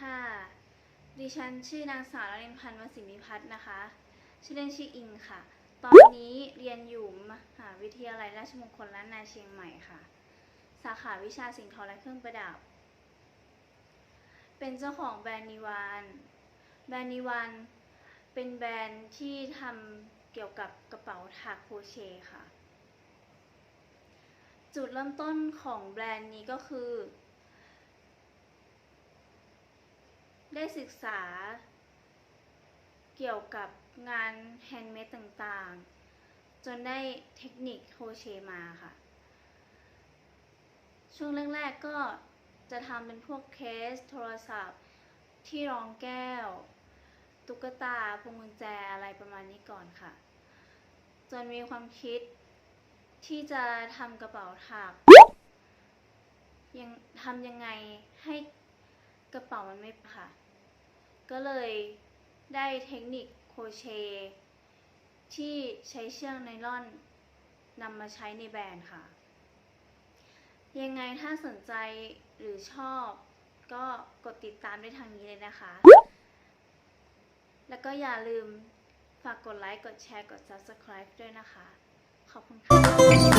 ค่ะ ดิฉันชื่อนางสาวรินพันธ์วสิมิพัฒน์นะคะ ชื่อเล่นชื่ออิงค่ะ ตอนนี้เรียนอยู่มหาวิทยาลัยราชมงคลล้านนาเชียงใหม่ค่ะ สาขาวิชาสิ่งทอและเครื่องประดับ เป็นเจ้าของแบรนด์นิวาน แบรนด์นิวานเป็นแบรนด์ที่ทำเกี่ยวกับกระเป๋าถักโครเชต์ค่ะ จุดเริ่มต้นของแบรนด์นี้ก็คือ ได้ศึกษา เกี่ยวกับงานแฮนด์เมดต่างๆ จนได้เทคนิคโคเชมาค่ะ ช่วงแรกๆก็จะทำเป็นพวกเคสโทรศัพท์ที่รองแก้ว ตุ๊กตาพวงกุญแจอะไรประมาณนี้ก่อนค่ะ จนมีความคิดที่จะทำกระเป๋าถักยังทำยังไงให้ กระเป๋ามันไม่ค่ะ ก็เลยได้เทคนิคโคเช ที่ใช้เชือกไนล่อนนำมาใช้ในแบรนด์ค่ะ ยังไงถ้าสนใจหรือชอบ ก็กดติดตามได้ทางนี้เลยนะคะ แล้วก็อย่าลืมฝากกดไลค์ กดแชร์ กด Subscribe ด้วยนะคะ ขอบคุณค่ะ